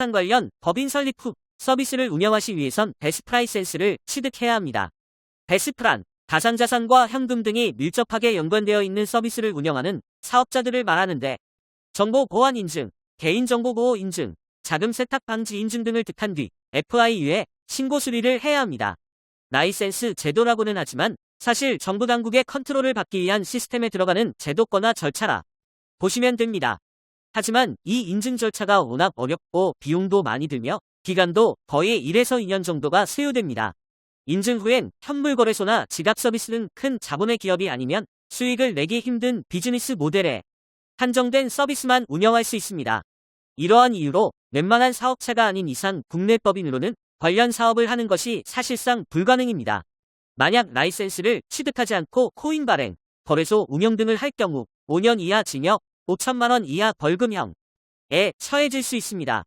한 관련 법인 설립 후 서비스를 운영하시 위해선 베스프라이센스를 취득해야 합니다. 베스프란 가상자산과 현금 등이 밀접하게 연관되어 있는 서비스를 운영하는 사업자들을 말하는데 정보 보안 인증, 개인정보 보호 인증, 자금 세탁 방지 인증 등을 득한 뒤 FIU에 신고 수리를 해야 합니다. 라이센스 제도라고는 하지만 사실 정부 당국의 컨트롤을 받기 위한 시스템에 들어가는 제도권화 절차라 보시면 됩니다. 하지만 이 인증 절차가 워낙 어렵고 비용도 많이 들며 기간도 거의 1에서 2년 정도가 소요됩니다. 인증 후엔 현물 거래소나 지갑 서비스 등큰 자본의 기업이 아니면 수익을 내기 힘든 비즈니스 모델에 한정된 서비스만 운영할 수 있습니다. 이러한 이유로 웬만한 사업체가 아닌 이상 국내 법인으로는 관련 사업을 하는 것이 사실상 불가능입니다. 만약 라이센스를 취득하지 않고 코인 발행, 거래소 운영 등을 할 경우 5년 이하 징역, 5천만 원 이하 벌금형에 처해질 수 있습니다.